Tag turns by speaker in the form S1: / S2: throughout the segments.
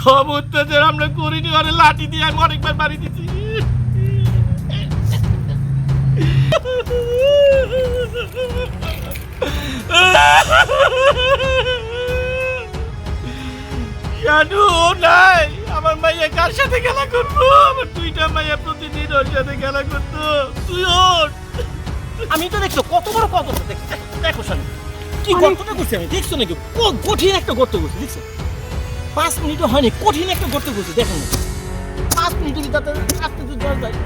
S1: কম অত্যাচার আমরা করিনি আরে লাঠি দিয়ে আমি অনেকবার বাড়ি দিচ্ছি জানু ও নাই আমার মাইয়া কার সাথে খেলা করব? আমার দুইটা মাইয়া প্রতিদিন ওর সাথে খেলা করতো। তুই ওর
S2: আমি তো দেখছ কত বড় কত দেখছ। দেখো শানি কি গর্তটা করছি আমি দেখছ নাকি? ক- কঠিন একটা গর্ত করছি দেখছ? পাঁচ মিনিটও হয়নি কঠিন একটা গর্ত করছি দেখো না পাঁচ মিনিট যদি তাতে আসতে তো জল যায়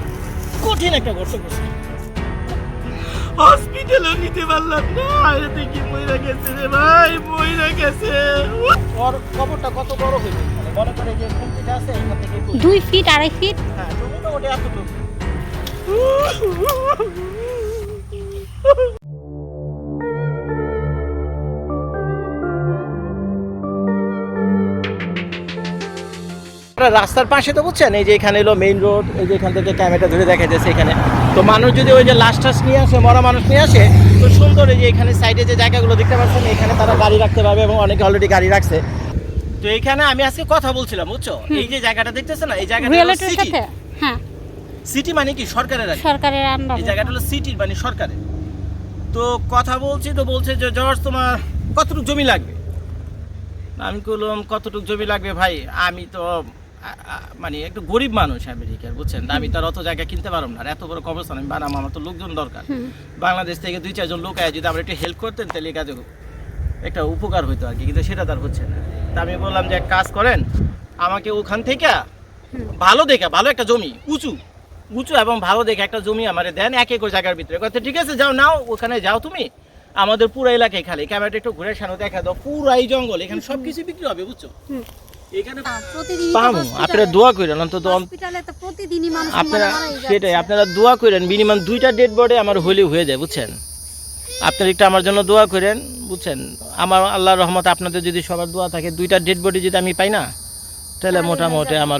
S2: কঠিন একটা গর্ত করছি।
S1: হসপিটালও নিতে পারলাম না আরে দেখি মইরা গেছে রে ভাই মইরা গেছে।
S2: ওর কবরটা কত বড় হয়েছে মানে মনে করে যে আছে এখান থেকে
S3: দুই ফিট আড়াই ফিট।
S2: হ্যাঁ ওটা এতটুকু। আপনারা রাস্তার পাশে তো বুঝছেন এই যে এখানে এলো মেইন রোড এই যে এখান থেকে ক্যামেরা ধরে দেখা যাচ্ছে এখানে। তো মানুষ যদি ওই যে লাশ টাস নিয়ে আসে মরা মানুষ নিয়ে আসে তো সুন্দর এই যে এখানে সাইডে যে জায়গাগুলো দেখতে পাচ্ছেন এখানে তারা গাড়ি রাখতে পারবে এবং অনেকে অলরেডি গাড়ি রাখছে। তো এখানে আমি আজকে কথা বলছিলাম বুঝছ? এই যে জায়গাটা দেখতেছে না এই জায়গাটা
S3: সাথে হ্যাঁ।
S2: সিটি মানে কি? সরকারের
S3: সরকারের
S2: এই জায়গাটা হলো সিটির মানে সরকারের। তো কথা বলছি তো বলছে যে জর্জ তোমার কতটুকু জমি লাগবে? আমি বললাম কতটুকু জমি লাগবে ভাই? আমি তো মানে একটু গরিব মানুষ আমেরিকার বুঝছেন? আমি তার অত জায়গা কিনতে পারব না। আর এত বড় কবরস্থান আমি বানাবো আমার তো লোকজন দরকার। বাংলাদেশ থেকে দুই চারজন লোক আয় যদি আমরা একটু হেল্প করতেন তাহলে এই কাজে একটা উপকার হতো আর কি কিন্তু সেটা তার হচ্ছে না। তা আমি বললাম যে এক কাজ করেন আমাকে ওখান থেকে ভালো দেখে ভালো একটা জমি উঁচু উঁচু এবং ভালো দেখে একটা জমি আমারে দেন এক একর জায়গার ভিতরে। কথা ঠিক আছে যাও নাও ওখানে যাও তুমি। আমাদের পুরো এলাকায় খালি ক্যামেরাটা একটু ঘুরে সানো দেখা দাও পুরাই জঙ্গল এখানে সব কিছু বিক্রি হবে বুঝছ? পামু আপনারা দোয়া করেন অন্তত আপনারা। সেটাই আপনারা দোয়া করেন মিনিমাম দুইটা ডেড বডি আমার হলে হয়ে যায় বুঝছেন? আপনারা একটু আমার জন্য দোয়া করেন বুঝছেন? আমার আল্লাহর রহমত আপনাদের যদি সবার দোয়া থাকে দুইটা ডেড বডি যদি আমি পাই না তাহলে মোটামুটি আমার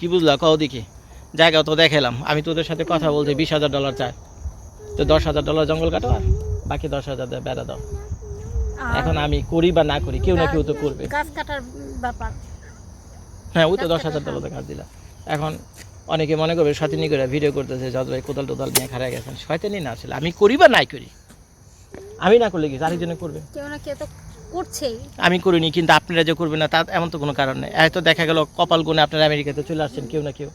S2: কি বুঝলা? কও দেখি। জায়গা তো দেখালাম আমি তোদের সাথে কথা বলছি বিশ হাজার ডলার চাই। তো দশ হাজার ডলার জঙ্গল কাটো আর বাকি দশ হাজার বেড়া দাও। এখন আমি করি বা না করি কেউ না কেউ তো করবে।
S3: গাছ কাটার ব্যাপার।
S2: হ্যাঁ ওই তো দশ হাজার। ডলার কাজ দিলাম। এখন অনেকে মনে করবে শয়তানি করে ভিডিও করতেছে যত ভাই কোদাল টোদাল নিয়ে খারাপ গেছেন শয়তানি না আসলে আমি করি বা নাই করি? আমি না করলে কি আরেকজনে করবে?
S3: কেউ না কেউ তো করছেই।
S2: আমি করিনি কিন্তু আপনারা যে করবেন না তার এমন তো কোনো কারণ নেই। হয়তো দেখা গেল কপাল গুণে আপনারা আমেরিকাতে চলে আসছেন কেউ না কেউ।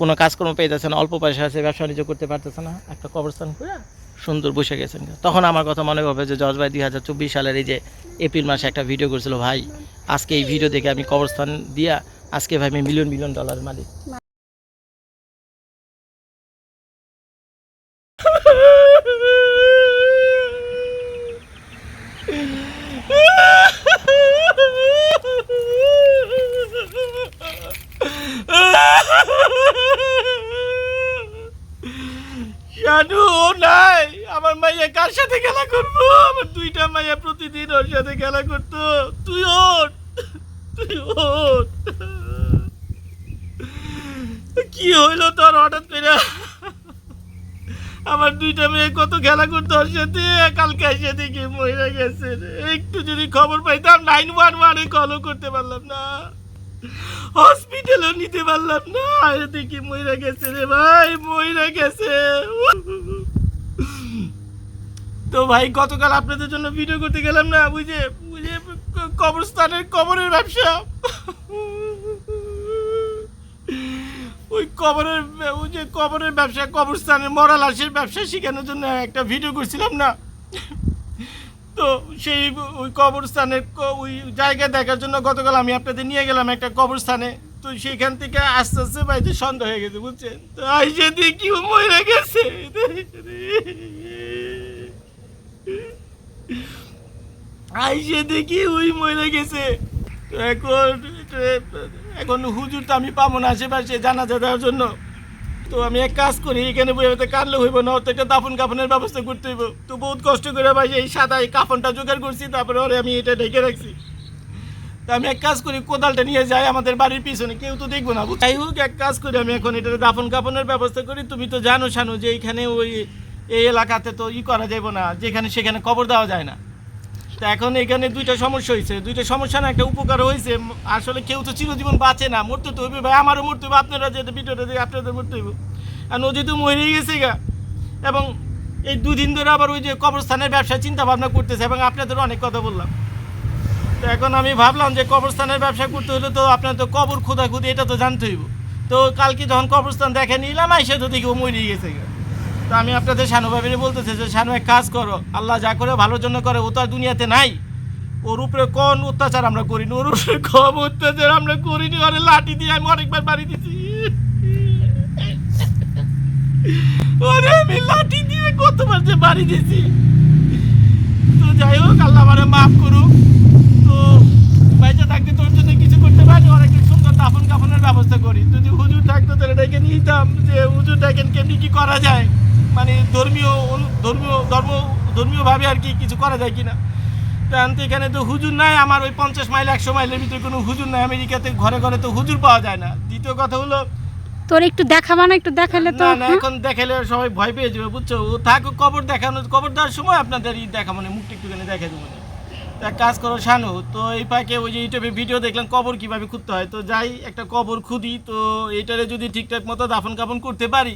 S2: কোনো কাজকর্ম পেয়েছে না, অল্প পয়সা আছে, ব্যবসা বাণিজ্য করতে পারতেছে না, একটা কবরস্থান করে সুন্দর বসে গেছেন। তখন আমার কথা মনে হবে যে জজ ভাই দুই হাজার চব্বিশ সালের এই যে এপ্রিল মাসে একটা ভিডিও করেছিল, ভাই, আজকে এই ভিডিও দেখে আমি কবরস্থান দিয়া আজকে ভাই আমি মিলিয়ন মিলিয়ন ডলার মালিক।
S1: জানু ও নাই আমার মাইয়া কার সাথে খেলা করব? আমার দুইটা মাইয়া প্রতিদিন ওর সাথে খেলা করতো। তুই ওর তুই ওর কি হইল তোর হঠাৎ করে? আমার দুইটা মেয়ে কত খেলা করতো ওর সাথে? কালকে এসে দেখি মহিলা গেছে একটু যদি খবর পাইতাম নাইন ওয়ান ওয়ানে কলও করতে পারলাম না। হসপিটালও নিতে পারলাম না। দেখি মহিলা গেছে রে ভাই মহিলা গেছে। তো ভাই, গতকাল আপনাদের জন্য ভিডিও করতে গেলাম না বুঝে বুঝে কবরস্থানের কবরের ব্যবসা। ওই কবরের, ওই যে কবরের ব্যবসা, কবরস্থানের মরা লাশের ব্যবসা শেখানোর জন্য একটা ভিডিও করছিলাম না। তো সেই ওই কবরস্থানের ওই জায়গা দেখার জন্য গতকাল আমি আপনাদের নিয়ে গেলাম একটা কবরস্থানে। তো সেখান থেকে আস্তে আস্তে বাড়িতে সন্দেহ হয়ে গেছে, বুঝছেন? তো আইসে দেখি ও মরে গেছে। আইসে দেখি ওই মরে গেছে। এখন এখন হুজুর তো আমি পাবো না আশেপাশে জানাজা দেওয়ার জন্য। তো আমি এক কাজ করি, এখানে বই হতে কাটলে হইব না তো একটা দাফন কাফনের ব্যবস্থা করতে হইব। তো বহুত কষ্ট করে ভাই এই সাদা এই কাফনটা জোগাড় করছি, তারপরে ওরে আমি এটা ঢেকে রাখছি। তো আমি এক কাজ করি, কোদালটা নিয়ে যাই আমাদের বাড়ির পিছনে, কেউ তো দেখব না যাই হোক, এক কাজ করি, আমি এখন এটা দাফন কাফনের ব্যবস্থা করি। তুমি তো জানো শানো যে এখানে ওই
S2: এই এলাকাতে তো ই করা যাবে না, যেখানে সেখানে কবর দেওয়া যায় না। তা এখন এখানে দুইটা সমস্যা হয়েছে দুইটা সমস্যা না, একটা উপকার হয়েছে আসলে কেউ তো চিরজীবন বাঁচে না, মরতে তো হইবে। ভাই, আমারও মরতে হবে আপনারা যেটা ভিডিওটা দিয়ে আপনাদের মরতে হইব। আর নদী তো মরেই গেছে গা। এবং এই দুদিন ধরে আবার ওই যে কবরস্থানের ব্যবসা চিন্তা ভাবনা করতেছে এবং আপনাদের অনেক কথা বললাম। তো এখন আমি ভাবলাম যে কবরস্থানের ব্যবসা করতে হলে তো আপনার তো কবর খোদা খুদি এটা তো জানতে হইব। তো কালকে যখন কবরস্থান দেখে নিলাম, আইসে তো দেখি ও মরেই গেছে গা। তো আমি আপনাদের শানু ভাবিরে বলতেছি যে, শানু, এক কাজ করো। আল্লাহ যা করে ভালোর জন্য করে, ও তো আর দুনিয়াতে নাই। ওর উপরে কোন অত্যাচার আমরা করিনি, ওর উপরে কম অত্যাচার আমরা করিনি। ওরে লাঠি দিয়ে আমি অনেকবার বাড়ি দিছি। ওরে আমি লাঠি দিয়ে কতবার যে বাড়ি দিয়েছি তো যাই হোক, আল্লাহ আমারে মাফ করুক। তো বাইচা থাকতে তোর জন্য কিছু করতে পারি অনেক সুন্দর দাফন কাফনের ব্যবস্থা করি। যদি হুজুর থাকতো তাহলে ডেকে নিতাম যে, হুজুর, দেখেন কেমনি কি করা যায়? মানে ধর্মীয় ধর্মীয় ধর্ম ধর্মীয়ভাবে আর কি কিছু করা যায় কিনা। তো এখানে তো হুজুর নাই আমার ওই পঞ্চাশ মাইল একশো মাইলের ভিতরে কোনো হুজুর নাই। আমেরিকাতে ঘরে ঘরে তো হুজুর পাওয়া যায় না। দ্বিতীয় কথা হলো
S3: তোর একটু দেখাবা না একটু দেখালে তো
S2: না
S3: হ্যাঁ?
S2: এখন দেখালে সবাই ভয় পেয়ে যাবে বুঝছ? ও থাকো কবর দেখানো কবর দেওয়ার সময় আপনাদের ই দেখা মানে মুখটা একটুখানি দেখে দেবো না। তা এক কাজ করো শানু তো এই পাকে ওই যে ইউটিউবে ভিডিও দেখলাম কবর কীভাবে খুঁজতে হয়? তো যাই একটা কবর খুদি তো এইটারে যদি ঠিকঠাক মতো দাফন কাফন করতে পারি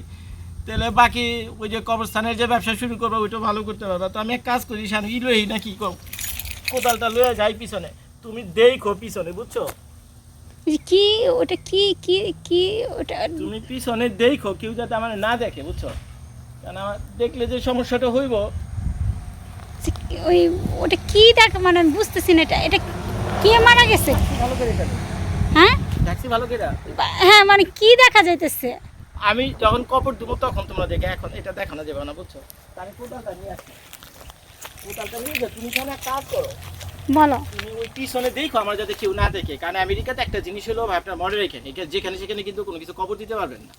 S2: তাহলে বাকি ওই যে কবরস্থানের যে ব্যবসা শুরু করব ওইটা ভালো করতে পারব। তো আমি এক কাজ করি শানু ই লই নাকি কম কোদালটা লয়ে যাই পিছনে। তুমি দেখো পিছনে বুঝছ?
S3: কি? ওটা কি? কি? কি? ওটা
S2: তুমি পিছনে দেখো কেউ যাতে আমার না দেখে বুঝছ? কারণ আমার দেখলে যে সমস্যাটা হইব।
S3: ওই ওটা কি দেখ মানে আমি বুঝতেছি না এটা। এটা কে মারা গেছে?
S2: ভালো করে
S3: হ্যাঁ?
S2: দেখছি ভালো করে।
S3: হ্যাঁ মানে কি দেখা যাইতেছে?
S2: আমি যখন কপর দেবো তখন তোমরা দেখে এখন এটা দেখানো যাবে না বুঝছ? তা আমি কোদালটা নিয়ে আসি। কোদালটা নিয়ে যাও তুমি এখানে কাজ করো।
S3: বলো
S2: তুমি ওই পিছনে দেখো আমার যাতে কেউ না দেখে। কারণ আমেরিকাতে একটা জিনিস হলো ভাই আপনার মনে রেখেন এটা যেখানে সেখানে কিন্তু কোনো কিছু কবর দিতে পারবেন না।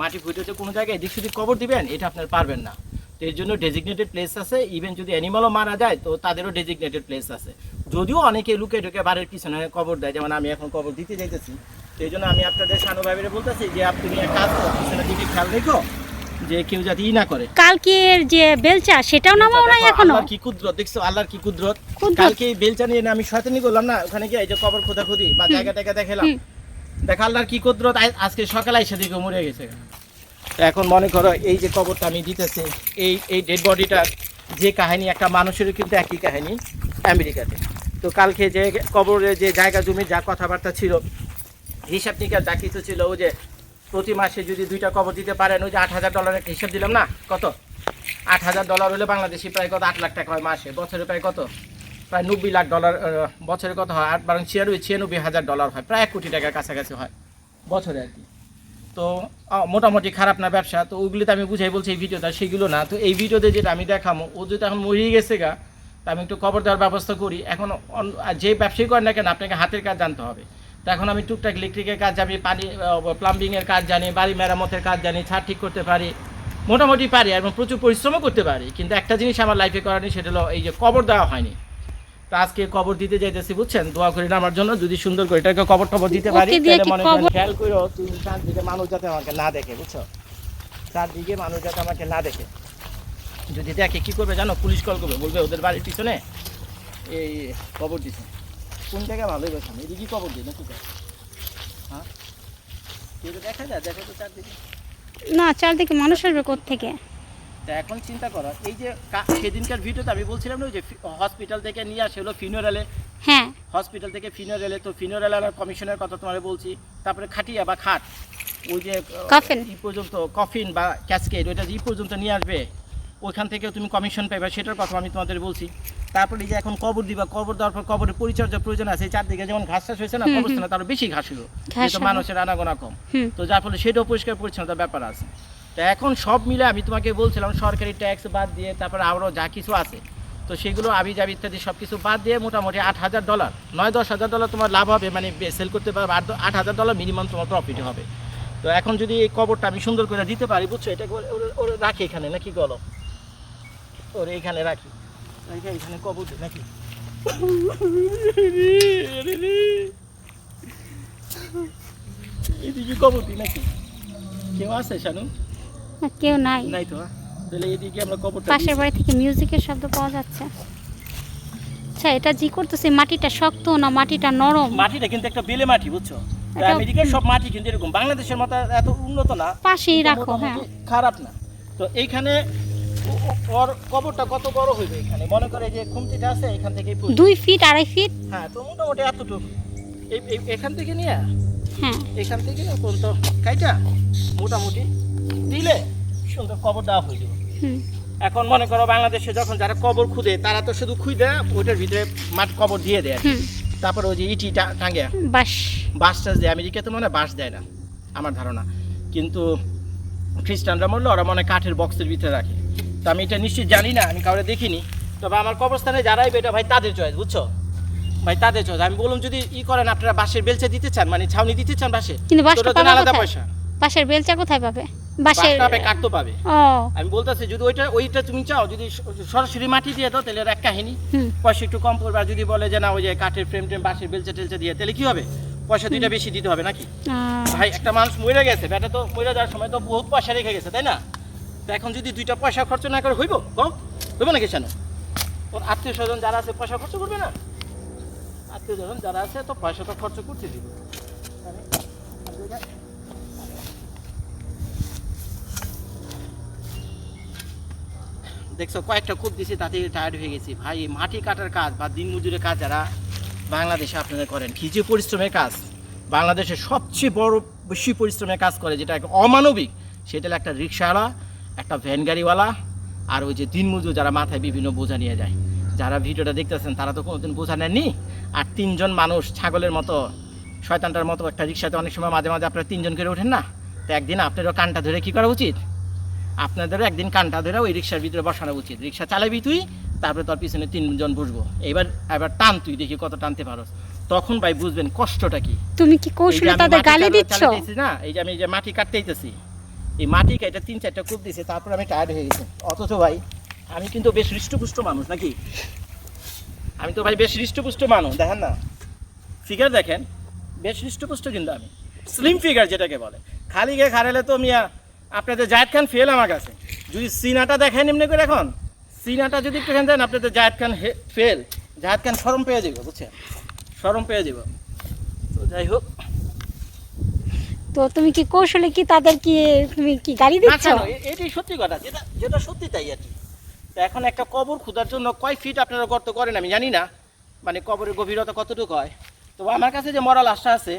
S2: মাটি ফুটেছে কোনো জায়গায় এদিক সেদিক কবর দিবেন এটা আপনার পারবেন না। তো এর জন্য ডেজিগনেটেড প্লেস আছে ইভেন যদি অ্যানিমালও মারা যায় তো তাদেরও ডেজিগনেটেড প্লেস আছে। যদিও অনেকে লুকে ঢুকে বাড়ির পিছনে কবর দেয় যেমন আমি এখন কবর দিতে যাইতেছি এই জন্য আমি আপনাদের সানু ভাইবের বলতেছি যে আপনি কাজ করো পিছনের দিকে খেয়াল রেখো যে কেউ যাতে ই না করে।
S3: কালকের যে বেলচা সেটাও নামাও নাই এখনও?
S2: আল্লাহর কি কুদরত দেখছ আল্লাহর কি কুদরত। কালকে বেলচা নিয়ে আমি শয়তানি করলাম না? ওখানে গিয়ে এই যে কবর খোদা খুদি বা জায়গা টায়গা দেখালাম। দেখ আল্লাহর কি কুদরত আজকে সকালে এসে দিকে মরে গেছে। তো এখন মনে করো এই যে কবরটা আমি দিতেছি এই এই ডেড বডিটা যে কাহিনী একটা মানুষেরও কিন্তু একই কাহিনী আমেরিকাতে। তো কালকে যে কবরে যে জায়গা জমি যা কথাবার্তা ছিল হিসাব নিকাশ যা কিছু ছিল ও যে প্রতি মাসে যদি দুইটা কবর দিতে পারেন, ওই যে আট হাজার ডলারের হিসাব দিলাম না? কত? আট হাজার ডলার হলে বাংলাদেশি প্রায় কত? আট লাখ টাকা হয় মাসে। বছরে প্রায় কত? প্রায় নব্বই লাখ ডলার বছরে কত হয়? আট, বারং ছিয়ানব্বই ছিয়ানব্বই হাজার ডলার হয়। প্রায় এক কোটি টাকার কাছাকাছি হয় বছরে আর কি। তো মোটামুটি খারাপ না ব্যবসা। তো ওইগুলিতে আমি বুঝাই বলছি এই ভিডিওটা, সেগুলো না। তো এই ভিডিওতে যেটা আমি দেখামো ও যদি এখন মরিয়ে গেছে গা, তা আমি একটু কবর দেওয়ার ব্যবস্থা করি। এখন যে ব্যবসায়ী করেন না কেন, আপনাকে হাতের কাজ জানতে হবে। তো এখন আমি টুকটাক ইলেকট্রিকের কাজ জানি পানি প্লাম্বিংয়ের কাজ জানি বাড়ি মেরামতের কাজ জানি ছাদ ঠিক করতে পারি মোটামুটি পারি এবং প্রচুর পরিশ্রমও করতে পারি। কিন্তু একটা জিনিস আমার লাইফে করানি সেটা হলো এই যে কবর দেওয়া হয়নি। তো আজকে কবর দিতে যাইতেছি বুঝছেন? দোয়া করি না আমার জন্য যদি সুন্দর করে এটাকে কবর টবর দিতে পারি তাহলে মনে করেন খেয়াল করো তুমি চারদিকে মানুষ যাতে আমাকে না দেখে বুঝছ? চারদিকে মানুষ যাতে আমাকে না দেখে। যদি দেখে কী করবে জানো? পুলিশ কল করবে বলবে ওদের বাড়ির পিছনে এই কবর দিছে। কোন জায়গায় ভালোই বলছেন এদিকে কবর দিই নাকি হ্যাঁ? কেউ দেখা যায় দেখো তো চারদিকে।
S3: না চারদিকে মানুষ আসবে থেকে
S2: তা এখন চিন্তা করো এই যে কা- সেদিনকার ভিডিওতে আমি বলছিলাম না ওই যে হসপিটাল থেকে নিয়ে আসে হলো ফিনোরালে
S3: হ্যাঁ।
S2: হসপিটাল থেকে ফিনোরেলে তো ফিনোরেল আর কমিশনের কথা তোমার বলছি তারপরে খাটিয়া বা খাট ওই যে আহ,
S3: কফিন।
S2: ই পর্যন্ত কফিন বা ক্যাসকেট ওইটা যে ই পর্যন্ত নিয়ে আসবে? ওইখান থেকে তুমি কমিশন পাবে সেটার কথা আমি তোমাদের বলছি। তারপরে এই যে এখন কবর দিবা কবর দেওয়ার পর কবরের পরিচর্যার প্রয়োজন আছে চারদিকে যেমন ঘাস চাষ হয়েছে না
S3: হুম।
S2: কবরস্থানে তারও বেশি ঘাস হলো। যেহেতু মানুষের আনাগোনা কম। তো যার ফলে সেটাও পরিষ্কার পরিচ্ছন্নতার ব্যাপার আছে। তো এখন সব মিলে আমি তোমাকে বলছিলাম সরকারি ট্যাক্স বাদ দিয়ে তারপরে আরও যা কিছু আছে তো সেগুলো আবি যাবি ইত্যাদি সব কিছু বাদ দিয়ে মোটামুটি আট হাজার ডলার নয় দশ হাজার ডলার তোমার লাভ হবে মানে সেল করতে পারবে আট আট হাজার ডলার মিনিমাম তোমার প্রফিট হবে। তো এখন যদি এই কবরটা আমি সুন্দর করে দিতে পারি বুঝছ? এটা রাখি এখানে নাকি গলো ওরে এখানে রাখি। কবর দিই নাকি? এদিকে দিই নাকি? কেউ আছে শানু?
S3: কেউ নাই।
S2: নাই তো তাহলে এদিকে আমরা কবরটা
S3: পাশের বাড়ি থেকে মিউজিকের শব্দ পাওয়া যাচ্ছে। আচ্ছা এটা জি করতেছে মাটিটা শক্ত না মাটিটা নরম?
S2: মাটিটা কিন্তু একটা বেলে মাটি বুঝছ? আমেরিকার সব মাটি কিন্তু এরকম। বাংলাদেশের মতো এত উন্নত না
S3: পাশেই রাখো হ্যাঁ।
S2: খারাপ না। তো এইখানে ওর কবরটা কত বড় হইবে এখানে? মনে করে যে খুমতিটা আছে এখান থেকে
S3: দুই ফিট আড়াই ফিট
S2: হ্যাঁ তো মোটামুটি এতটুকু। এখান থেকে নিয়ে?
S3: হ্যাঁ।
S2: এখান থেকে পর্যন্ত কাইটা? মোটামুটি দিলে সুন্দর কবর দেওয়া হয়ে যাবে এখন মনে করো বাংলাদেশে যখন যারা কবর খুদে তারা তো শুধু খুঁজে দেয় ওইটার ভিতরে মাঠ কবর দিয়ে দেয় তারপর ওই যে ইটি টাঙ্গে
S3: বাস
S2: বাস টাস দেয়। আমেরিকাতে মনে হয় বাস দেয় না আমার ধারণা। কিন্তু খ্রিস্টানরা মরলে ওরা মনে কাঠের বক্সের ভিতরে রাখে। তো আমি এটা নিশ্চয়ই জানি না আমি কাউরে দেখিনি। তবে আমার কবরস্থানে যারাই এটা ভাই তাদের চয়েস বুঝছ? ভাই তাদের চয়েস আমি বললাম যদি ই করেন আপনারা বাঁশের বেলচা দিতে চান মানে ছাউনি দিতে চান বাসে
S3: কিন্তু বাসটা
S2: ওটার আলাদা পয়সা।
S3: বাসের বেলচা কোথায় পাবে? বাসের
S2: পাবে কাটতে পাবে।
S3: ও।
S2: আমি বলতেছি যদি ওইটা ওইটা তুমি চাও যদি সরাসরি মাটি দিয়ে দাও তাহলে এক কাহিনী। পয়সা একটু কম পড়বে আর যদি বলে যে না ওই যে কাঠের ফ্রেম টেম বাঁশের বেলচা টেলচা দিয়ে তাহলে কি হবে? পয়সা দুইটা বেশি দিতে হবে নাকি? ভাই একটা মানুষ মরে গেছে বেটা তো মরে যাওয়ার সময় তো বহুত পয়সা রেখে গেছে তাই না? তো এখন যদি দুইটা পয়সা খরচ না করে হইব? হইব নাকি কেন? ওর আত্মীয় স্বজন যারা আছে, পয়সা খরচ করবে না? আত্মীয় স্বজন যারা আছে, তো পয়সা তো খরচ করতে দিবে। দেখছ, কয়েকটা কূপ দিছি, তাতে টায়ার্ড হয়ে গেছি। ভাই, মাটি কাটার কাজ বা দিন মজুরের কাজ যারা বাংলাদেশে আপনারা করেন, কি যে পরিশ্রমের কাজ? বাংলাদেশের সবচেয়ে বড় বেশি পরিশ্রমের কাজ করে, যেটা অমানবিক, সেটা একটা রিক্সাওয়ালা একটা ভ্যান গাড়িওয়ালা আর ওই যে দিনমজুর যারা মাথায় বিভিন্ন বোঝা নিয়ে যায়। যারা ভিডিওটা দেখতেছেন তারা তো কোনোদিন বোঝা নেননি? আর তিনজন মানুষ ছাগলের মতো শয়তানটার মতো একটা রিক্সাতে অনেক সময় মাঝে মাঝে আপনারা তিনজন করে ওঠেন না? তো একদিন আপনারও কানটা ধরে কি করা উচিত? আপনাদেরও একদিন কানটা ধরে ওই রিক্সার ভিতরে বসানো উচিত। রিক্সা চালাবি তুই তারপরে তোর পিছনে তিনজন বসবো। এবার এবার টান তুই দেখি কত টানতে পারো তখন ভাই বুঝবেন কষ্টটা কি।
S3: তুমি কি কৌশলে তাদের গালি দিচ্ছ?
S2: না এই যে আমি এই যে মাটি কাটতে দিতেছি এই মাটি কাটা তিন চারটা কূপ দিয়েছে তারপর আমি টায়ার্ড হয়ে গেছি। অথচ ভাই, আমি কিন্তু বেশ হৃষ্টপুষ্ট মানুষ নাকি? আমি তো ভাই বেশ হৃষ্টপুষ্ট মানুষ, দেখেন না? ফিগার দেখেন, বেশ হৃষ্টপুষ্ট কিন্তু আমি। স্লিম ফিগার যেটাকে বলে। খালি গিয়ে খারালে তো মিয়া, আপনাদের জায়দ খান ফেল আমার কাছে। যদি সিনাটা দেখেন এমনি করে এখন, সিনাটা যদি একটু দেন আপনাদের জায়দ খান ফেল জায়দ খান সরম পেয়ে যাবে, বুঝছেন? সরম পেয়ে যাবে। তো যাই হোক
S3: তো তুমি কি কৌশলে কি তাদের কি তুমি কি গালি দিচ্ছ?
S2: এটাই সত্যি কথা যেটা যেটা সত্যি তাই আর কি। তো এখন একটা কবর খোঁজার জন্য কয় ফিট আপনারা গর্ত করেন আমি জানি না মানে কবরের গভীরতা কতটুকু হয়। তো আমার কাছে যে মরা লাশটা আছে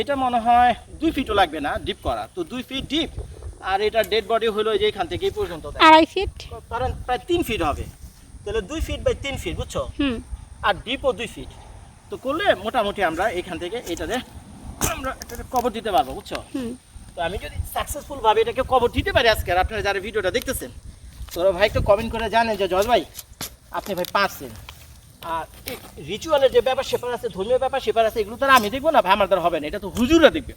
S2: এটা মনে হয় দুই ফিটও লাগবে না ডিপ করা। তো দুই ফিট ডিপ আর এটা ডেড বডি হলো যে এখান থেকে এই পর্যন্ত
S3: আড়াই ফিট
S2: কারণ প্রায় তিন ফিট হবে। তাহলে দুই ফিট বাই তিন ফিট বুঝছ?
S3: হুম।
S2: আর ডিপও দুই ফিট তো করলে মোটামুটি আমরা এখান থেকে এটাতে আমরা এটাতে কবর দিতে পারব বুঝছ? তো আমি যদি সাকসেসফুল ভাবে এটাকে কবর দিতে পারি আজকে আর আপনারা যারা ভিডিওটা দেখতেছেন তোরা ভাই একটু কমেন্ট করে জানেন যে জজ ভাই আপনি ভাই পারছেন। আর রিচুয়ালের যে ব্যাপার সেপার আছে ধর্মীয় ব্যাপার সেপার আছে এগুলো তো আমি দেখব না ভাই আমার দ্বারা হবে না এটা তো হুজুরা দেখবে।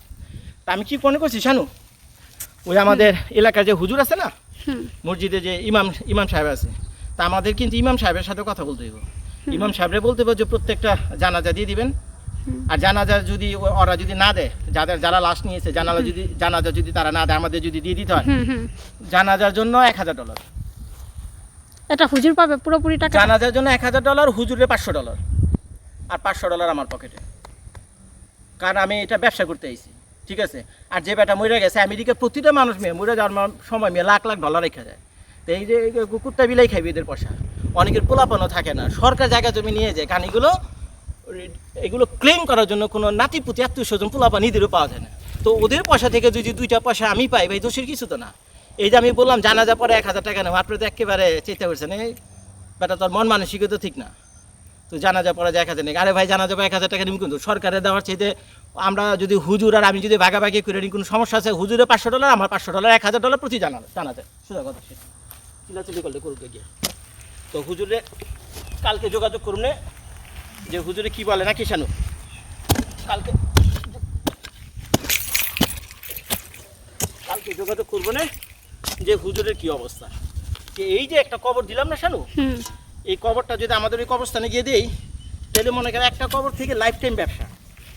S2: তা আমি কি মনে করছি শানু? ওই আমাদের এলাকার যে হুজুর আছে না মসজিদে যে ইমাম ইমাম সাহেব আছে তা আমাদের কিন্তু ইমাম সাহেবের সাথে কথা বলতে হইব। ইমাম সাহেবরে বলতে হবে যে প্রত্যেকটা জানাজা দিয়ে দিবেন। আর জানাজা যদি ওরা যদি না দেয় যাদের যারা লাশ নিয়েছে জানালা যদি জানাজা যদি তারা না দেয় আমাদের যদি দিয়ে দিতে হয় জানাজার জন্য এক হাজার ডলার
S3: এটা হুজুর পাবে পুরোপুরি টাকা?
S2: জানাজার জন্য এক হাজার ডলার হুজুরে পাঁচশো ডলার আর পাঁচশো ডলার আমার পকেটে কারণ আমি এটা ব্যবসা করতে আইছি ঠিক আছে? আর যে বেটা মরে গেছে আমেরিকার প্রতিটা মানুষ মেয়ে মরে যাওয়ার সময় মেয়ে লাখ লাখ ডলার রেখে যায় তো এই যে কুকুরটা বিলাই খাইবে এদের পয়সা অনেকের পোলাপানও থাকে না। সরকার জায়গা জমি নিয়ে যায় কারণ এগুলো ক্লেম করার জন্য কোনো নাতিপুতি আত্মীয় স্বজন পোলাপান ইদেরও পাওয়া যায় না। তো ওদের পয়সা থেকে যদি দুইটা পয়সা আমি পাই, ভাই, দোষের কিছু তো না। এই যে আমি বললাম, জানাজা পরে এক হাজার টাকা নেব আপনার তো একেবারে চেষ্টা করছেন এই বেটা, তোর মন মানসিকতা ঠিক না। তো জানাজা পরে এক হাজার নেই, আরে ভাই, জানাজা পরে এক হাজার টাকা নিব কিন্তু সরকারের দেওয়ার চাইতে আমরা যদি হুজুর আর আমি যদি ভাগাভাগি করে নিই, কোনো সমস্যা আছে? হুজুরে পাঁচশো ডলার, আমার পাঁচশো ডলার, এক হাজার ডলার প্রতি জানা, জানাজা। সোজা কথা সেটা চিলাচিলি করলে করুক গিয়ে। তো হুজুরে কালকে যোগাযোগ করুন যে হুজুরে কি বলে না কি শানু? কালকে কালকে যোগাযোগ করব না? যে হুজুরের কি অবস্থা? যে এই যে একটা কবর দিলাম না শানু? এই কবরটা যদি আমাদের ওই কবরস্থানে গিয়ে দেই তাহলে মনে করেন একটা কবর থেকে লাইফ টাইম ব্যবসা।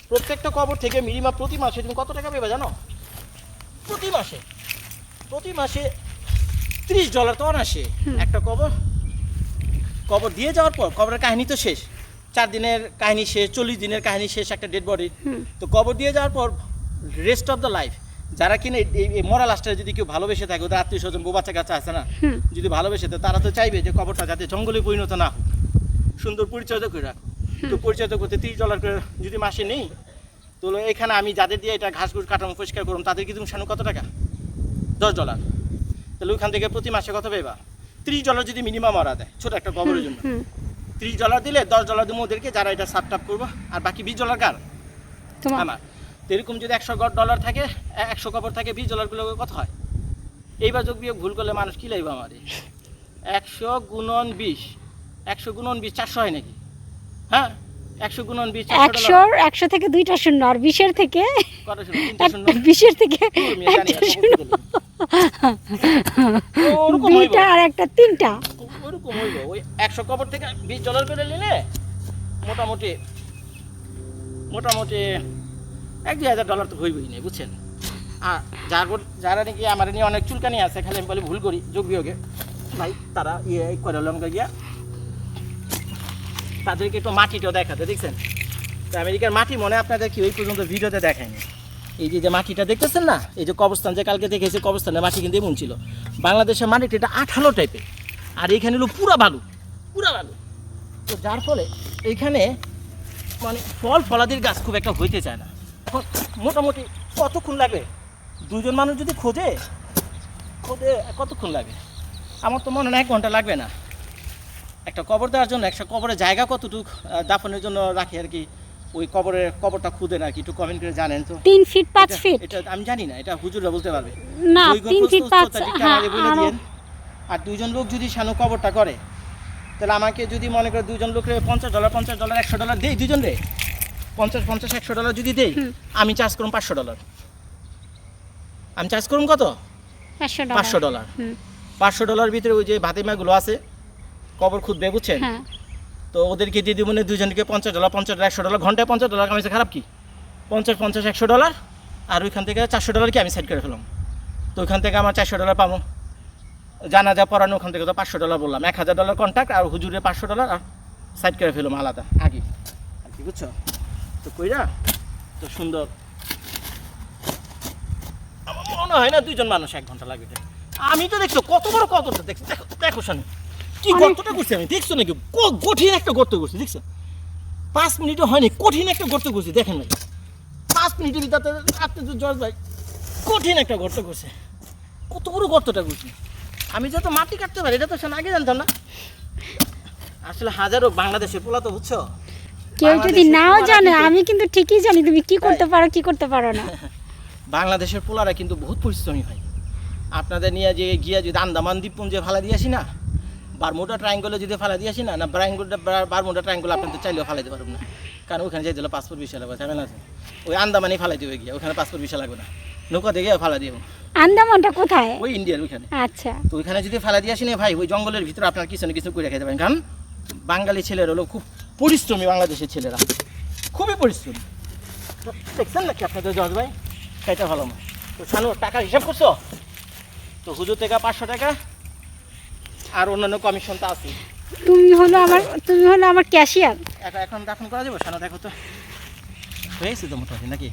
S2: প্রত্যেকটা কবর থেকে মিনিমাম প্রতি মাসে তুমি কত টাকা পেবে জানো? প্রতি মাসে প্রতি মাসে ত্রিশ ডলার তো অনাসে একটা কবর কবর দিয়ে যাওয়ার পর কবরের কাহিনী তো শেষ। চার দিনের কাহিনী শেষ চল্লিশ দিনের কাহিনী শেষ একটা ডেড
S3: বডি
S2: তো কবর দিয়ে যাওয়ার পর রেস্ট অফ দ্য লাইফ যারা কিনা এই- মরা লাস্টে যদি কেউ ভালোবেসে থাকে ওদের আত্মীয় স্বজন বউ বাচ্চা কাছে আছে না? যদি ভালোবেসে থাকে তারা তো চাইবে যে কবরটা যাতে জঙ্গলে পরিণত না হোক সুন্দর পরিচর্যা করে রাখো তো পরিচর্যা করতে তিরিশ ডলার করে যদি মাসে নেই তো এখানে আমি যাদের দিয়ে এটা ঘাস ঘুষ কাটানো পরিষ্কার করুন তাদের কি তুমি সামনে কত টাকা? দশ ডলার তাহলে ওইখান থেকে প্রতি মাসে কত পেবা ত্রিশ ডলার যদি মিনিমাম ওরা দেয় ছোট একটা কবরের জন্য। ত্রিশ ডলার দিলে দশ ডলার দেবো ওদেরকে যারা এটা সাপ টাপ করব। আর বাকি বিশ ডলার কার?
S3: তোমার।
S2: আমার। তো এরকম যদি একশো ডলার থাকে একশো কবর থাকে বিশ ডলারগুলো কত হয়? এইবার যোগ বিয়োগ ভুল করলে মানুষ কি লাগবে আমার একশো গুণন বিশ। একশো গুণন বিশ চারশো হয় নাকি? হ্যাঁ? একশো গুণন বিশ
S3: একশোর একশো থেকে দুইটা শূন্য আর বিশের থেকে
S2: কত শূন্য? তিনটা শূন্য।
S3: একটা বিশের থেকে একটা শূন্য। দুইটা আর একটা তিনটা।
S2: ওরকম হইব ওই একশো কবর থেকে বিশ ডলার করে নিলে মোটামুটি মোটামুটি এক দুই হাজার ডলার তো হইবই নেই বুঝছেন? আর যার যারা নাকি আমার নিয়ে অনেক চুলকানি আছে, খালি আমি বলে ভুল করি, যোগ বিয়োগে। ভাই, তারা ইয়ে করে লঙ্কা গিয়া তাদেরকে একটু মাটিটাও দেখাতে দেখছেন? তো আমেরিকার মাটি মনে আপনাদের কি ওই পর্যন্ত ভিডিওতে দেখায়নি? এই যে যে মাটিটা দেখতেছেন না? এই যে কবস্থান যে কালকে দেখেছি কবরস্থানের মাটি কিন্তু এমন ছিল। বাংলাদেশের মাটিটা এটা আঠালো টাইপের আর এইখানে হলো পুরা বালু। পুরা বালু। তো যার ফলে এইখানে মানে ফল ফলাদির গাছ খুব একটা হইতে চায় না। এখন মোটামুটি কতক্ষণ লাগে? দুজন মানুষ যদি খোঁজে খোঁজে কতক্ষণ লাগে? আমার তো মনে হয় এক ঘণ্টা লাগবে না। একটা কবর দেওয়ার জন্য একটা কবরের জায়গা কতটুক দাফনের জন্য রাখে আর কি ওই কবরের কবরটা খুঁজে আর কি একটু কমেন্ট করে জানেন তো।
S3: তিন ফিট পাঁচ ফিট
S2: এটা আমি জানি না এটা হুজুররা বলতে পারবে।
S3: না তিন ফিট পাঁচ হ্যাঁ
S2: আরও দুজন লোক যদি সানু কবরটা করে তাহলে আমাকে যদি মনে করে দুজন লোকের পঞ্চাশ ডলার পঞ্চাশ ডলার একশো ডলার দেই দুজন রে? পঞ্চাশ পঞ্চাশ একশো ডলার যদি দেই
S3: হুম।
S2: আমি চার্জ করুন পাঁচশো ডলার আমি চার্জ করুন কত?
S3: পাঁচশো ডলার
S2: পাঁচশো ডলার ভিতরে ওই যে ভাতিমাগুলো আছে কবর খুঁজবে বুঝছেন?
S3: হ্যাঁ।
S2: তো ওদেরকে দিয়ে দিব দুজনকে পঞ্চাশ ডলার পঞ্চাশ ডলার একশো ডলার ঘন্টায় পঞ্চাশ ডলার কামাইছে খারাপ কি? পঞ্চাশ পঞ্চাশ একশো ডলার আর ওইখান থেকে চারশো ডলার কি আমি সেট করে ফেলাম? তো ওইখান থেকে আমার চারশো ডলার পাবো। জানা যা পড়ানো ওখান থেকে তো পাঁচশো ডলার বললাম। এক হাজার ডলার কন্ট্যাক্ট আর হুজুরে পাঁচশো ডলার আর সাইড করে ফেললাম আলাদা আগে। আর কি বুঝছ? তো কইরা তো সুন্দর। আমার মনে হয় না দুইজন মানুষ এক ঘণ্টা লাগবে আমি তো দেখছ কত বড় কতটা দেখছ। দেখো দেখো শানি কি গর্তটা করছি আমি? দেখছ নাকি? কঠিন একটা গর্ত করছি দেখছ? পাঁচ মিনিটও হয়নি কঠিন একটা গর্ত করছি দেখেন ভাই পাঁচ মিনিটের ভিতরে আপনি তো ভাই কঠিন একটা গর্ত করছে। কত বড় গর্তটা করছি। আমি যত মাটি কাটতে পারি এটা তো শোনা আগে জানতাম না। আসলে হাজারো বাংলাদেশের পোলা তো বুঝছ?
S3: কেউ যদি নাও জানে আমি কিন্তু ঠিকই জানি তুমি কি করতে পারো কি করতে পারো না।
S2: বাংলাদেশের পোলারা কিন্তু বহুত পরিশ্রমী হয় আপনাদের নিয়ে যে গিয়ে যদি আন্দামান দ্বীপপুঞ্জে ফালা দিয়ে আসি না বারমুডা ট্রায়াঙ্গলে যদি ফালা দিয়ে আসি না না ব্রাঙ্গুডা বারমুডা ট্রায়াঙ্গল আপনাদের চাইলেও ফালাইতে পারবেন না। কারণ ওখানে যাই দিলে পাসপোর্ট বিষয় লাগবে ঝামেলা আছে। ওই আন্দামানই ফালাই দিবে গিয়ে ওখানে পাসপোর্ট বিষয় লাগবে না। নৌকা দিয়ে ফালা দিব
S3: আন্দামানটা কোথায়?
S2: ওই ইন্ডিয়ার ওইখানে।
S3: আচ্ছা।
S2: তো ওইখানে যদি ফালা দিয়ে আসি না ভাই ওই জঙ্গলের ভিতরে আপনার কিছু না কিছু করে খেতে পারেন। কারণ বাঙালি ছেলেরা হলো খুব পরিশ্রমী বাংলাদেশের ছেলেরা। খুবই পরিশ্রমী। দেখছেন নাকি আপনাদের জজ ভাই? সেটা ভালো না। তো শানু টাকা হিসাব করছ? তো হুজুর থেকে পাঁচশো টাকা আর অন্যান্য কমিশন তো আছে।
S3: তুমি হলো আমার তুমি হলো আমার ক্যাশিয়ার
S2: এটা এখন দাফন করা যাবে? শানু দেখো তো। হয়েছে তো মোটামুটি নাকি?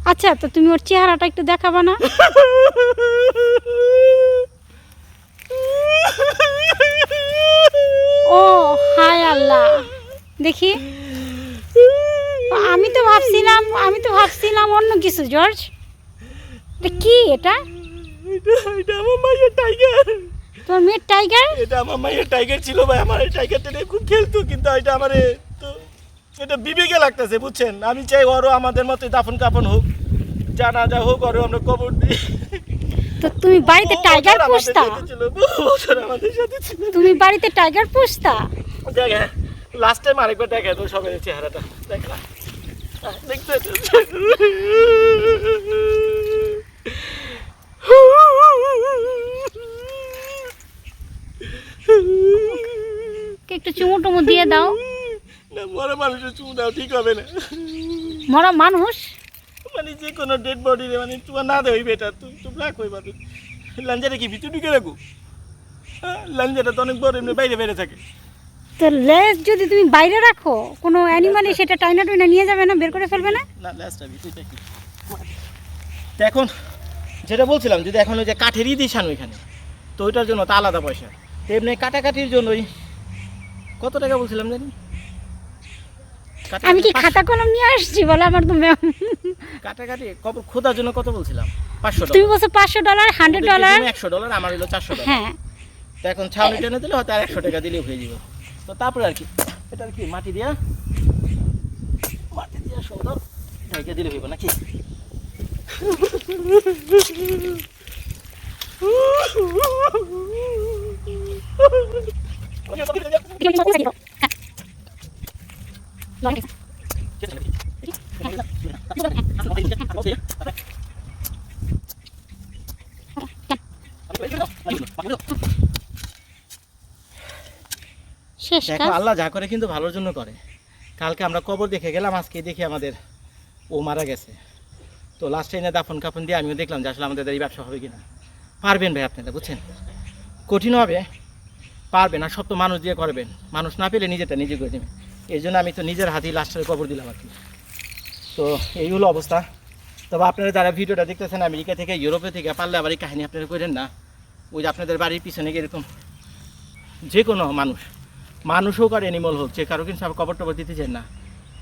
S3: আচ্ছা তো তুমি ওর চেহারাটা একটু দেখাবা না? ও হায় আল্লাহ। দেখি। আমি তো ভাবছিলাম আমি তো ভাবছিলাম অন্য কিছু জর্জ। কি এটা?
S1: এটা এটা আমার মায়ের টাইগার
S3: তোমার মেয়ের টাইগার
S1: এটা আমার মায়ের টাইগার ছিল ভাই আমার টাইগারটা নিয়ে খুব খেলতো কিন্তু এটা আমার এটা বিবেকে লাগতেছে বুঝছেন? আমি চাই ওরও আমাদের মতো দাফন কাফন হোক জানা যা হোক ওরও আমরা কবর দিই।
S3: তো তুমি বাড়িতে টাইগার পুষতা তুমি বাড়িতে টাইগার পুষতা
S1: দেখে লাস্ট টাইম আরেকবার দেখে তো সবের চেহারাটা। দেখ না আহ, দেখতে
S3: একটু চুমু টুমু দিয়ে দাও।
S1: না মরা মানুষের চুমু দাও ঠিক হবে না।
S3: মরা মানুষ?
S1: মানে যে কোনো ডেড বডি রে মানে তোমার না দেওয়াই বেটার তুমি তুমি রাখ ওই বাদে লাঞ্জাটা কি ভিতরে ঢুকে রাখো? হ্যাঁ, লাঞ্জাটা তো অনেক বড় এমনি বাইরে বাইরে থাকে।
S3: তো লেজ যদি তুমি বাইরে রাখো কোনো অ্যানিমালে সেটা টাইনা টুইনা নিয়ে যাবে না বের করে ফেলবে না?
S1: না লাস্টটা ভিতরে থাকি
S2: তো এখন যেটা বলছিলাম যদি এখন ওই যে কাঠেরই দিশান ওইখানে তো ওইটার জন্য তো আলাদা পয়সা। তো এমনি কাটাকাটির জন্যই কত টাকা বলছিলাম জানি?
S3: আমি কি খাতা কলম নিয়ে আসছি বলো আমার তো ম্যাম।
S2: কাটাকাটি কবর খোদার জন্য কত বলছিলাম? পাঁচশো
S3: তুমি বলছো পাঁচশো ডলার হান্ড্রেড ডলার
S2: একশো ডলার আমার হলো চারশো ডলার
S3: হ্যাঁ।
S2: তো এখন ছাউনি টেনে দিলে হয়তো আর একশো টাকা দিলেও হয়ে যাবে। তো তারপরে আর কি এটা আর কি মাটি দিয়া? মাটি দিয়া ঢেকে দিলে হইব নাকি?
S3: শেষ
S2: দেখো আল্লাহ যা করে কিন্তু ভালোর জন্য করে। কালকে আমরা কবর দেখে গেলাম আজকে দেখি আমাদের ও মারা গেছে। তো লাস্টে এনে দাফন কাফন দিয়ে আমিও দেখলাম যে আসলে আমাদের এই ব্যবসা হবে কিনা। পারবেন ভাই আপনারা বুঝছেন? কঠিন হবে পারবেন আর সব তো মানুষ দিয়ে করবেন। মানুষ না পেলে নিজেটা নিজে করে দেবেন এই জন্য আমি তো নিজের হাতেই লাস্টের কবর দিলাম আর কি। তো এই হলো অবস্থা। তবে আপনারা যারা ভিডিওটা দেখতেছেন আমেরিকা থেকে ইউরোপে থেকে পারলে আবার এই কাহিনী আপনারা করেন না। ওই যে আপনাদের বাড়ির পিছনে এরকম? যে কোনো মানুষ মানুষ হোক আর অ্যানিমাল হোক যে কারও কিন্তু কবর টবর দিতে চান না।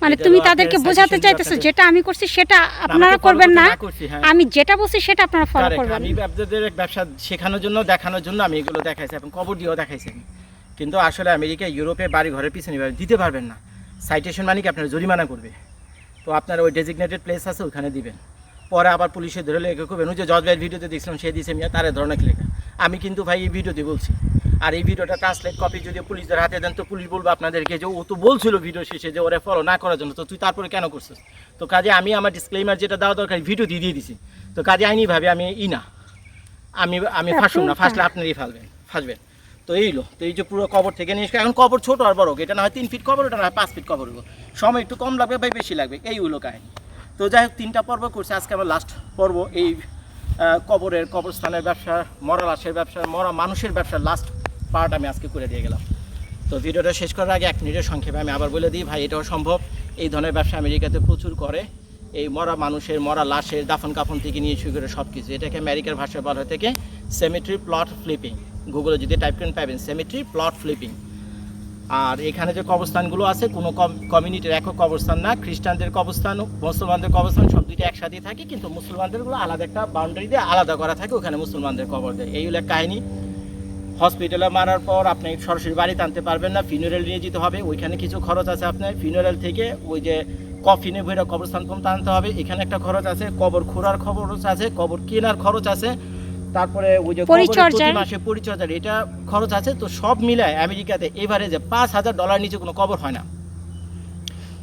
S3: মানে তুমি তাদেরকে বোঝাতে চাইতেছো যেটা আমি করছি সেটা আপনারা করবেন না।
S2: হ্যাঁ।
S3: আমি যেটা বলছি সেটা আপনারা ফলো করবেন।
S2: আমি আপনাদের ব্যবসা শেখানোর জন্য দেখানোর জন্য আমি এগুলো দেখাইছি এবং কবর দিয়েও দেখাইছি। কিন্তু আসলে আমেরিকা ইউরোপে বাড়ি ঘরের পিছনে দিতে পারবেন না। সাইটেশন মানে কি? আপনার জরিমানা করবে। তো আপনার ওই ডেজিগনেটেড প্লেস আছে ওখানে দিবেন। পরে আবার পুলিশে ধরে লেগে করবেন ওই যে জজ ভাইয়ের ভিডিওতে দেখছিলাম সে দিয়েছে মিয়া তারে ধরনের লেখা। আমি কিন্তু ভাই এই ভিডিওতে বলছি। আর এই ভিডিওটা ট্রান্সলেট কপি যদি পুলিশদের হাতে দেন তো পুলিশ বলব আপনাদেরকে যে ও তো বলছিল ভিডিও শেষে যে ওরা ফলো না করার জন্য। তো তুই তারপরে কেন করছিস? তো কাজে আমি আমার ডিসক্লেমার যেটা দেওয়া দরকার ভিডিও দিয়ে দিয়ে দিছি। তো কাজে আইনিভাবে আমি ই না। আমি আমি
S3: হ্যাঁ,
S2: ফাঁসুন না ফাঁসলে আপনারই ফাঁসবেন ফাঁসবেন। তো এইলো তো এই যে পুরো কবর থেকে নিয়ে এখন কবর ছোট আর বড়, এটা না হয় তিন ফিট কবর, ওটা না হয় পাঁচ ফিট কবর সময় একটু কম লাগবে, ভাই বেশি লাগবে, এই হলো কাহিনী। তো যাই হোক, তিনটা পর্ব করছে, আজকে আমার লাস্ট পর্ব, এই কবরের কবরস্থানের ব্যবসা মরা লাশের ব্যবসা, মরা মানুষের ব্যবসার লাস্ট পার্ট আমি আজকে করে দিয়ে গেলাম। তো ভিডিওটা শেষ করার আগে এক মিনিটের সংক্ষেপে আমি আবার বলে দিই, ভাই, এটাও সম্ভব, এই ধরনের ব্যবসা আমেরিকাতে প্রচুর করে, এই মরা মানুষের, মরা লাশের দাফন কাফন থেকে নিয়ে শুরু করে সব কিছু এটাকে আমেরিকার ভাষায় বলা থেকে সেমিট্রি প্লট ফ্লিপিং গুগলে যদি টাইপ করেন পাবেন সেমিট্রি প্লট ফ্লিপিং আর এখানে যে কবরস্থানগুলো আছে, কোনো কমিউনিটির একক কবরস্থান না, খ্রিস্টানদের কবরস্থান, মুসলমানদের কবরস্থান, সব দুইটা একসাথেই থাকে, কিন্তু মুসলমানদেরগুলো আলাদা একটা বাউন্ডারি দিয়ে আলাদা করা থাকে, ওখানে মুসলমানদের কবর দেয়। এই হলো কাহিনী। হসপিটালে মারার পর আপনি সরাসরি বাড়িতে আনতে পারবেন না ফিনোরেল নিয়ে যেতে হবে, ওইখানে কিছু খরচ আছে আপনার। ফিনোরেল থেকে ওই যে কফিনে ভরে কবরস্থান পর্যন্ত আনতে হবে, এখানে একটা খরচ আছে, কবর খোঁড়ার খরচ আছে, কবর কেনার খরচ আছে তারপরে ওই যে
S3: পরিচর্যার।
S2: মাসে পরিচর্যার এটা খরচ আছে তো সব মিলায় আমেরিকাতে এভারেজে পাঁচ হাজার ডলার নিচে কোনো কবর হয় না।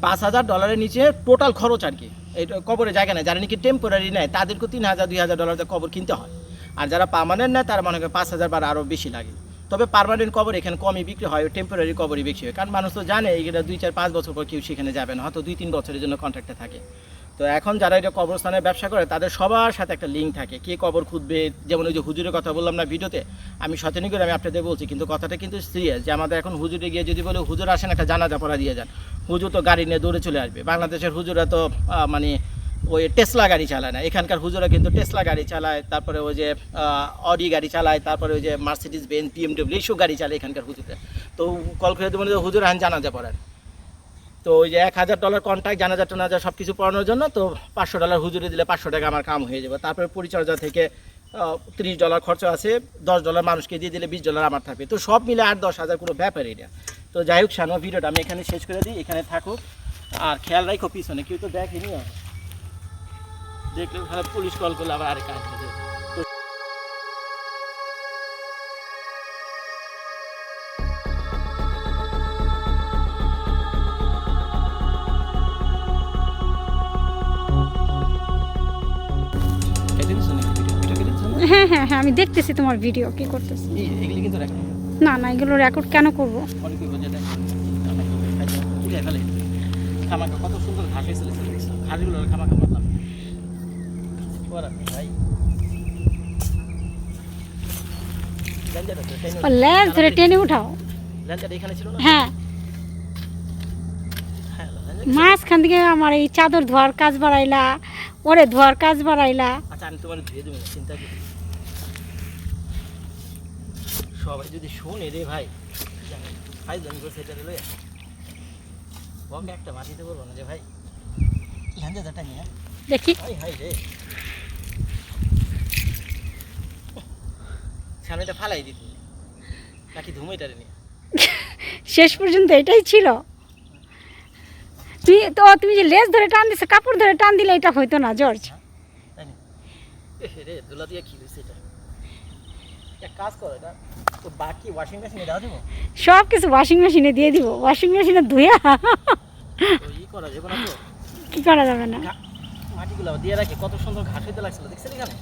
S2: পাঁচ হাজার ডলারের নিচে টোটাল খরচ আর কি। এটা কবরের জায়গা নেই যারা নাকি টেম্পোরারি নেয় তাদেরকে তিন হাজার দুই হাজার ডলার কবর কিনতে হয়। আর যারা পার্মানেন্ট নেয় তারা মনে করে পাঁচ হাজার বা আরও বেশি লাগে। তবে পার্মানেন্ট কবর এখানে কমই বিক্রি হয় টেম্পোরারি কবরই বিক্রি হয়। কারণ মানুষ তো জানে এইটা দুই চার পাঁচ বছর পর কেউ সেখানে যাবে না হয়তো দুই তিন বছরের জন্য কন্ট্রাক্টে থাকে। তো এখন যারা এটা কবরস্থানের ব্যবসা করে, তাদের সবার সাথে একটা লিঙ্ক থাকে। কে কবর খুঁজবে? যেমন ওই যে হুজুরের কথা বললাম না ভিডিওতে, আমি সচেতন করে আমি আপনাদের বলছি, কিন্তু কথাটা কিন্তু সিরিয়াস যে আমাদের এখন হুজুরে গিয়ে যদি বলে, হুজুর আসেন, একটা জানাজা পড়া দিয়ে যান। হুজুর তো গাড়ি নিয়ে দৌড়ে চলে আসবে। বাংলাদেশের হুজুরা তো মানে ওই টেসলা গাড়ি চালায় না। এখানকার হুজুরা কিন্তু টেসলা গাড়ি চালায়, তারপরে ওই যে অডি গাড়ি চালায়, তারপরে ওই যে মার্সিডিস বেন পিএমডব্লিউ এইসব গাড়ি চালায় এখানকার হুজুরে তো কল করে দেবেন হুজুর আন জানাজা পড়ার তো ওই যে এক হাজার ডলার কন্ট্রাক্ট জানাজা টানাজা সব কিছু পড়ানোর জন্য, তো পাঁচশো ডলার হুজুরে দিলে পাঁচশো টাকা আমার কাম হয়ে যাবে। তারপরে পরিচর্যা থেকে তিরিশ ডলার খরচ আছে, দশ ডলার মানুষকে দিয়ে দিলে বিশ ডলার আমার থাকবে। তো সব মিলে আট দশ হাজার কোনো ব্যাপার এটা তো যাই হোক সানো, ভিডিওটা আমি এখানে শেষ করে দিই। এখানে থাকুক। আর খেয়াল রাখো পিছনে, কেউ তো দেখেনি। দেখলে পুলিশ কল করলে আবার আরেক কাজ
S3: হ্যাঁ হ্যাঁ হ্যাঁ আমি দেখতেছি তোমার ভিডিও কি করতেছি? না না এগুলো রেকর্ড কেন করব?
S2: কত সুন্দর টেনে
S3: ও ধরে টেনে উঠাও। হ্যাঁ।
S2: হ্যাঁ
S3: মাঝখান থেকে আমার এই চাদর ধোয়ার কাজ বাড়াইলা ওরে ধোয়ার কাজ বাড়াইলা।
S2: আচ্ছা আমি তোমার ধুয়ে দেবো চিন্তা করি সবাই যদি শোনে রে ভাই। ভাই জন করছে এটা লইয়া বকে একটা মাটিতে বলব না যে ভাই। ল্যাঞ্জাটা নিয়ে
S3: দেখি।
S2: হাই হাই রে। সামনেটা ফালাই দিতি নাকি ধুমেটারে নিয়ে
S3: শেষ পর্যন্ত এটাই ছিল। তুই তো তুমি যে লেজ ধরে টান দিছো কাপড় ধরে টান দিলে এটা হইতো না জর্জ।
S2: তাই রে দুলা দিয়ে কি হয়েছে এটা? কাজ করো এটা। তো বাকি ওয়াশিং মেশিনে দাও দেবো?
S3: সব কিছু ওয়াশিং মেশিনে দিয়ে দিব। ওয়াশিং মেশিনে ধুয়ে
S2: তো করা যাবে না তো?
S3: কি করা যাবে না?
S2: ঘা- মাটিগুলো দিয়ে রাখি। কত সুন্দর ঘাস হইতে লাগছিল। দেখছেন এখানে?